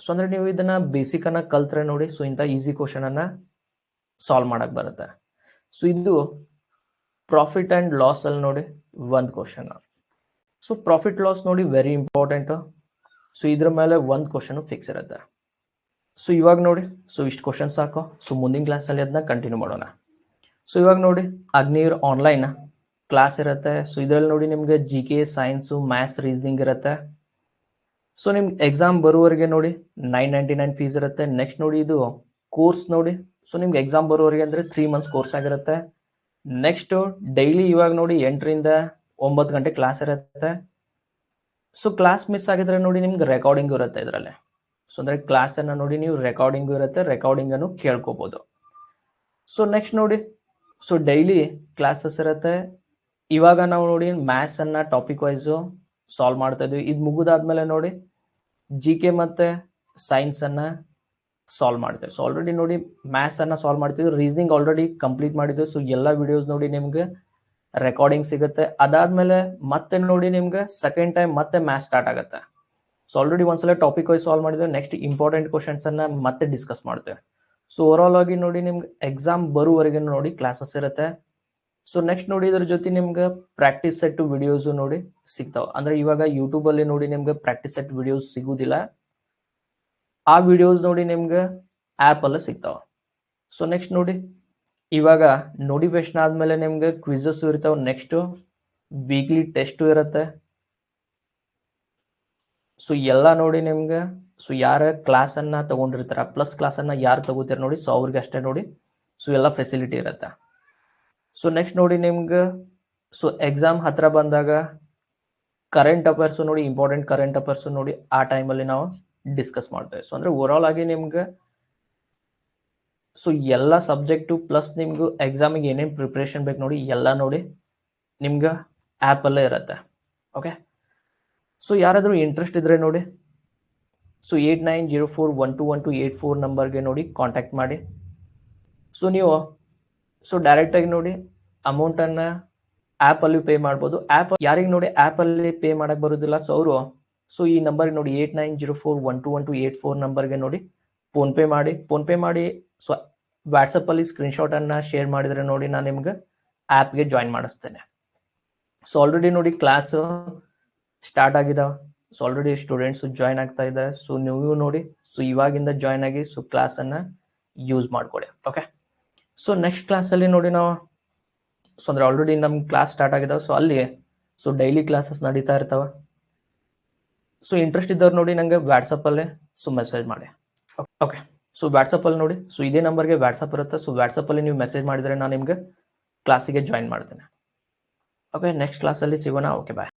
so ಅಂದ್ರೆ ನೀವು ಇದನ್ನ ಬೇಸಿಕ್ ಅನ್ನ ಕಲ್ತ್ರೆ ನೋಡಿ ಸೊ ಇಂಥ ಈಸಿ ಕ್ವಶನ್ ಅನ್ನ ಸಾಲ್ವ್ ಮಾಡಕ್ ಬರುತ್ತೆ. ಸೊ ಇದು ಪ್ರಾಫಿಟ್ ಅಂಡ್ ಲಾಸ್ ಅಲ್ಲಿ ನೋಡಿ ಒಂದು ಕ್ವಶನ್ ಸೊ ಪ್ರಾಫಿಟ್ ಲಾಸ್ ನೋಡಿ ವೆರಿ ಇಂಪಾರ್ಟೆಂಟ್ ಸೊ ಇದ್ರ ಮೇಲೆ ಒಂದು ಕ್ವಶನ್ ಫಿಕ್ಸ್ ಇರುತ್ತೆ. ಸೊ ಇವಾಗ ನೋಡಿ ಸೊ ಇಷ್ಟು ಕ್ವಶನ್ ಸಾಕು. ಸೊ ಮುಂದಿನ ಕ್ಲಾಸಲ್ಲಿ ಅದನ್ನ ಕಂಟಿನ್ಯೂ ಮಾಡೋಣ. ಸೊ ಇವಾಗ ನೋಡಿ ಅಗ್ನಿವೀರ್ ಆನ್ಲೈನ್ ಕ್ಲಾಸ್ ಇರುತ್ತೆ. ಸೊ ಇದರಲ್ಲಿ ನೋಡಿ ನಿಮ್ಗೆ G K science maths reasoning ಇರುತ್ತೆ. ಸೊ ನಿಮ್ಗೆ ಎಕ್ಸಾಮ್ ಬರುವವರೆಗೆ ನೋಡಿ ನೈನ್ ನೈಂಟಿ ನೈನ್ ಫೀಸ್ ಇರುತ್ತೆ. ನೆಕ್ಸ್ಟ್ ನೋಡಿ ಇದು ಕೋರ್ಸ್ ನೋಡಿ. ಸೊ ನಿಮ್ಗೆ ಎಕ್ಸಾಮ್ ಬರುವವರೆಗೆ ಅಂದರೆ ತ್ರೀ ಮಂತ್ಸ್ ಕೋರ್ಸ್ ಆಗಿರುತ್ತೆ. ನೆಕ್ಸ್ಟ್ ಡೈಲಿ ಇವಾಗ ನೋಡಿ ಎಂಟರಿಂದ ಒಂಬತ್ತು ಗಂಟೆ ಕ್ಲಾಸ್ ಇರುತ್ತೆ. ಸೊ ಕ್ಲಾಸ್ ಮಿಸ್ ಆಗಿದ್ರೆ ನೋಡಿ ನಿಮ್ಗೆ ರೆಕಾರ್ಡಿಂಗ್ ಇರುತ್ತೆ ಇದರಲ್ಲಿ. ಸೊ ಅಂದರೆ ಕ್ಲಾಸನ್ನು ನೋಡಿ ನೀವು ರೆಕಾರ್ಡಿಂಗ್ ಇರುತ್ತೆ. ರೆಕಾರ್ಡಿಂಗನ್ನು ಕೇಳ್ಕೊಬೋದು. ಸೊ ನೆಕ್ಸ್ಟ್ ನೋಡಿ. ಸೊ ಡೈಲಿ ಕ್ಲಾಸಸ್ ಇರುತ್ತೆ. ಇವಾಗ ನಾವು ನೋಡಿ ಮ್ಯಾಥ್ಸ್ ಅನ್ನ ಟಾಪಿಕ್ ವೈಸು ಸಾಲ್ವ್ ಮಾಡ್ತಾ ಇದ್ವಿ. ಇದು ಮುಗಿದಾದ್ಮೇಲೆ ನೋಡಿ ಜಿ ಕೆ ಮತ್ತೆ ಸೈನ್ಸ್ ಅನ್ನ ಸಾಲ್ವ್ ಮಾಡ್ತೇವೆ ಸೊ ಆಲ್ರೆಡಿ ನೋಡಿ ಮ್ಯಾಥ್ಸ್ ಅನ್ನ ಸಾಲ್ವ್ ಮಾಡ್ತಿದ್ವಿ. ರೀಸನಿಂಗ್ ಆಲ್ರೆಡಿ ಕಂಪ್ಲೀಟ್ ಮಾಡಿದ್ವಿ. ಸೊ ಎಲ್ಲ ವಿಡಿಯೋಸ್ ನೋಡಿ ನಿಮ್ಗೆ ರೆಕಾರ್ಡಿಂಗ್ ಸಿಗುತ್ತೆ. ಅದಾದ್ಮೇಲೆ ಮತ್ತೆ ನೋಡಿ ನಿಮ್ಗೆ ಸೆಕೆಂಡ್ ಟೈಮ್ ಮತ್ತೆ ಮ್ಯಾಥ್ ಸ್ಟಾರ್ಟ್ ಆಗುತ್ತೆ. ಸೊ ಆಲ್ರೆಡಿ ಒಂದ್ಸಲ ಟಾಪಿಕ್ ವೈಸ್ ಸಾಲ್ವ್ ಮಾಡಿದ್ವಿ. ನೆಕ್ಸ್ಟ್ ಇಂಪಾರ್ಟೆಂಟ್ ಕ್ವಶನ್ಸ್ ಅನ್ನ ಮತ್ತೆ ಡಿಸ್ಕಸ್ ಮಾಡ್ತೇವೆ. ಸೊ ಓವರ್ ಆಲ್ ಆಗಿ ನೋಡಿ ನಿಮ್ಗೆ ಎಕ್ಸಾಮ್ ಬರುವವರೆಗೆ ನೋಡಿ ಕ್ಲಾಸಸ್ ಇರುತ್ತೆ. ಸೊ ನೆಕ್ಸ್ಟ್ ನೋಡಿ ಇದ್ರ ಜೊತೆ ನಿಮ್ಗೆ ಪ್ರಾಕ್ಟೀಸ್ ಸೆಟ್ ವಿಡಿಯೋಸ್ ನೋಡಿ ಸಿಗ್ತಾವ. ಅಂದ್ರೆ ಇವಾಗ ಯೂಟ್ಯೂಬ್ ಅಲ್ಲಿ ನೋಡಿ ನಿಮ್ಗೆ ಪ್ರಾಕ್ಟೀಸ್ ಸೆಟ್ ವಿಡಿಯೋಸ್ ಸಿಗುದಿಲ್ಲ. ಆ ವಿಡಿಯೋಸ್ ನೋಡಿ ನಿಮ್ಗೆ ಆಪ್ ಅಲ್ಲ ಸಿಗ್ತಾವ. ಸೊ ನೆಕ್ಸ್ಟ್ ನೋಡಿ ಇವಾಗ ನೋಟಿಫಿಕೇಶನ್ ಆದ್ಮೇಲೆ ನಿಮ್ಗೆ ಕ್ವಿಸಸ್ ಇರ್ತಾವ. ನೆಕ್ಸ್ಟ್ ವೀಕ್ಲಿ ಟೆಸ್ಟ್ ಇರುತ್ತೆ. ಸೊ ಎಲ್ಲ ನೋಡಿ ನಿಮ್ಗೆ ಸೊ ಯಾರ ಕ್ಲಾಸ್ ಅನ್ನ ತಗೊಂಡಿರ್ತಾರ ಪ್ಲಸ್ ಕ್ಲಾಸ್ ಅನ್ನ ಯಾರು ತಗೋತೀರ ನೋಡಿ ಸೊ ಅವ್ರಿಗೆ ಅಷ್ಟೇ ನೋಡಿ ಸೊ ಎಲ್ಲ ಫೆಸಿಲಿಟಿ ಇರುತ್ತೆ. ಸೊ ನೆಕ್ಸ್ಟ್ ನೋಡಿ ನಿಮ್ಗೆ ಸೊ ಎಕ್ಸಾಮ್ ಹತ್ರ ಬಂದಾಗ ಕರೆಂಟ್ ಅಫೇರ್ಸ್ ನೋಡಿ ಇಂಪಾರ್ಟೆಂಟ್ ಕರೆಂಟ್ ಅಫೇರ್ಸ್ ನೋಡಿ, ಆ ಟೈಮಲ್ಲಿ ನಾವು ಡಿಸ್ಕಸ್ ಮಾಡ್ತೇವೆ. ಸೊ ಅಂದ್ರೆ ಓವರ್ ಆಲ್ ಆಗಿ ನಿಮ್ಗೆ ಸೊ ಎಲ್ಲ ಸಬ್ಜೆಕ್ಟು ಪ್ಲಸ್ ನಿಮ್ಗೆ ಎಕ್ಸಾಮಿಗೆ ಏನೇನು ಪ್ರಿಪ್ರೇಷನ್ ಬೇಕು ನೋಡಿ, ಎಲ್ಲ ನೋಡಿ ನಿಮ್ಗೆ ಆ್ಯಪಲ್ಲೇ ಇರುತ್ತೆ. ಓಕೆ ಸೊ ಯಾರಾದರೂ ಇಂಟ್ರೆಸ್ಟ್ ಇದ್ರೆ ನೋಡಿ so eight nine zero four one two one two eight four ನಂಬರ್ಗೆ ನೋಡಿ ಕಾಂಟ್ಯಾಕ್ಟ್ ಮಾಡಿ. ಸೊ ನೀವು ಸೊ ಡೈರೆಕ್ಟಾಗಿ ನೋಡಿ ಅಮೌಂಟನ್ನು ಆ್ಯಪಲ್ಲಿ ಪೇ ಮಾಡ್ಬೋದು. ಆ್ಯಪ್ ಯಾರಿಗೆ ನೋಡಿ ಆ್ಯಪಲ್ಲಿ ಪೇ ಮಾಡೋಕ್ಕೆ ಬರೋದಿಲ್ಲ ಸೊ ಅವರು ಸೊ ಈ ನಂಬರ್ಗೆ ನೋಡಿ eight nine zero four one two one two eight four ನಂಬರ್ಗೆ ನೋಡಿ ಫೋನ್ಪೇ ಮಾಡಿ ಫೋನ್ಪೇ ಮಾಡಿ ಸೊ ವಾಟ್ಸಪ್ಪಲ್ಲಿ ಸ್ಕ್ರೀನ್ಶಾಟನ್ನು ಶೇರ್ ಮಾಡಿದರೆ ನೋಡಿ ನಾನು ನಿಮ್ಗೆ ಆ್ಯಪ್ಗೆ ಜಾಯಿನ್ ಮಾಡಿಸ್ತೇನೆ. ಸೊ ಆಲ್ರೆಡಿ ನೋಡಿ ಕ್ಲಾಸ್ ಸ್ಟಾರ್ಟ್ ಆಗಿದೆ ಸೊ ಆಲ್ರೆಡಿ ಸ್ಟೂಡೆಂಟ್ಸ್ ಜಾಯ್ನ್ ಆಗ್ತಾ ಇದ್ದಾರೆ ಸೊ ನೀವು ನೋಡಿ ಸೊ ಇವಾಗಿಂದ ಜಾಯ್ನ್ ಆಗಿ ಸೊ ಕ್ಲಾಸನ್ನು ಯೂಸ್ ಮಾಡ್ಕೊಡಿ ಓಕೆ ಸೊ ನೆಕ್ಸ್ಟ್ ಕ್ಲಾಸಲ್ಲಿ ನೋಡಿ ನಾವು. ಸೊ ಅಂದ್ರೆ ಆಲ್ರೆಡಿ ನಮ್ಮ ಕ್ಲಾಸ್ ಸ್ಟಾರ್ಟ್ ಆಗಿದಾವೆ. ಸೊ ಅಲ್ಲಿ ಸೊ ಡೈಲಿ ಕ್ಲಾಸಸ್ ನಡೀತಾ ಇರ್ತಾವೆ. ಸೊ ಇಂಟ್ರೆಸ್ಟ್ ಇದ್ದವ್ರು ನೋಡಿ ನನಗೆ ವಾಟ್ಸಪ್ಪಲ್ಲೇ ಸೊ ಮೆಸೇಜ್ ಮಾಡಿ. ಓಕೆ ಸೊ ವಾಟ್ಸಪ್ಪಲ್ಲಿ ನೋಡಿ. ಸೊ ಇದೇ ನಂಬರ್ಗೆ ವಾಟ್ಸಪ್ ಇರುತ್ತೆ. ಸೊ ವಾಟ್ಸಪ್ಪಲ್ಲಿ ನೀವು ಮೆಸೇಜ್ ಮಾಡಿದರೆ ನಾನು ನಿಮಗೆ ಕ್ಲಾಸಿಗೆ ಜಾಯಿನ್ ಮಾಡ್ತೇನೆ. ಓಕೆ ನೆಕ್ಸ್ಟ್ ಕ್ಲಾಸಲ್ಲಿ ಸಿಗೋಣ. Okay bye